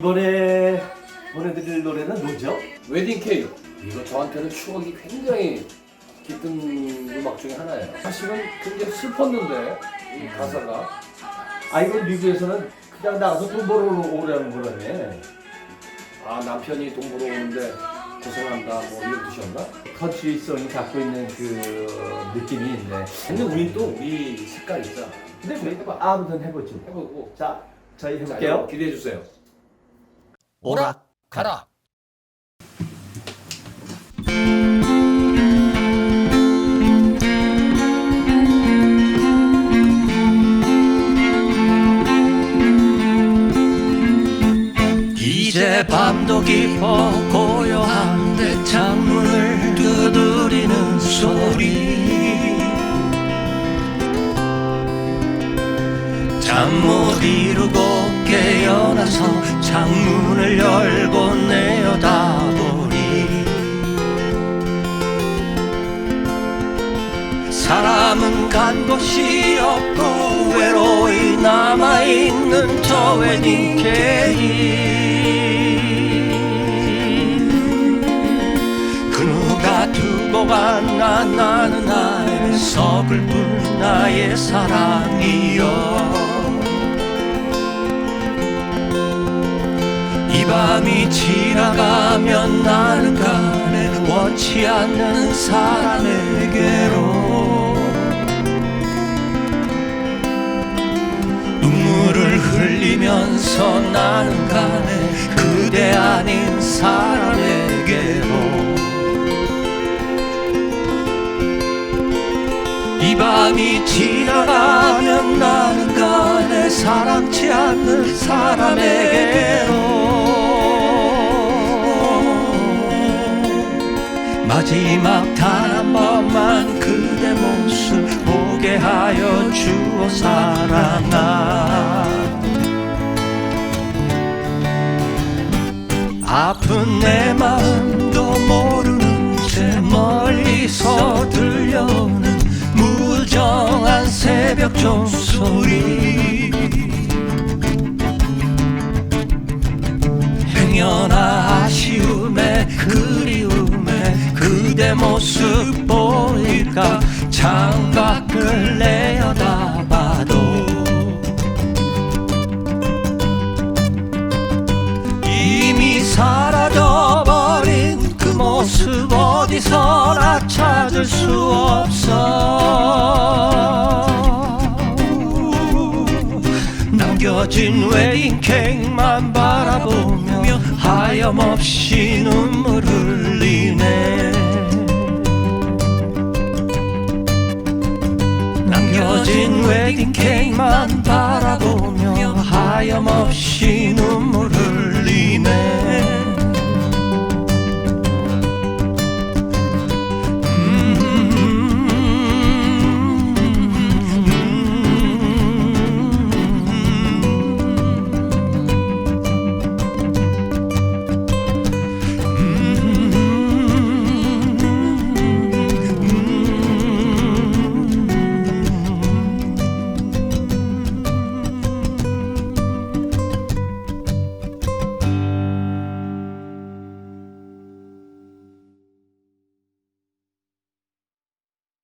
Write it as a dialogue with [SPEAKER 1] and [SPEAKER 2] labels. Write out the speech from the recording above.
[SPEAKER 1] 이번에 보내드릴 노래는 뭐죠?
[SPEAKER 2] 웨딩 케이크 이거 저한테는 추억이 굉장히 깃든 음악 중에 하나예요. 사실은 굉장히 슬펐는데 이 가사가
[SPEAKER 1] 아 이건 미국에서는 그냥 나가서 돈 벌어 오라는 거라네.
[SPEAKER 2] 아 남편이 돈 벌어 오는데 고생한다 뭐 이런 뜻이었나?
[SPEAKER 1] 컨트리성이 갖고 있는 그 느낌이 있네.
[SPEAKER 2] 근데 우린 또 우리 색깔 있잖아.
[SPEAKER 1] 근데 우리 해봐 아무튼 해보죠.
[SPEAKER 2] 해보고
[SPEAKER 1] 자 저희
[SPEAKER 2] 자,
[SPEAKER 1] 해볼게요.
[SPEAKER 2] 기대해 주세요.
[SPEAKER 3] 오락 가라 이제 밤도 깊어 고요한데 창문을 두드리는 소리. 잠 못 이루고 깨어나서 창문을 열고 내려다보니 사람은 간 곳이 없고 외로이 남아있는 저 웨딩 케이크 그 누가 두고 갔나 나는 나의 서글픈 나의 사랑이여 이 밤이 지나가면 나는 가네 원치 않는 사람에게로. 눈물을 흘리면서 나는 가네 그대 아닌 사람에게로. 이 밤이 지나가면 나는 가네 사랑치 않는 사람에게로 마지막 단 한 번만 그대 모습 보게 하여 주어 사랑아. 아픈 내 마음도 모르는 채 멀리서 들려오는 무정한 새벽 종소리. 행여나 아쉬움에 그대 모습 보일까? 창밖을 내어다봐도 이미 사라져버린 그 모습 어디서나 찾을 수 없어. 남겨진 웨딩 케이크만 바라보며 하염없이 눈물 흘리네 웨딩 케이크만 바라보며 하염없이 눈물을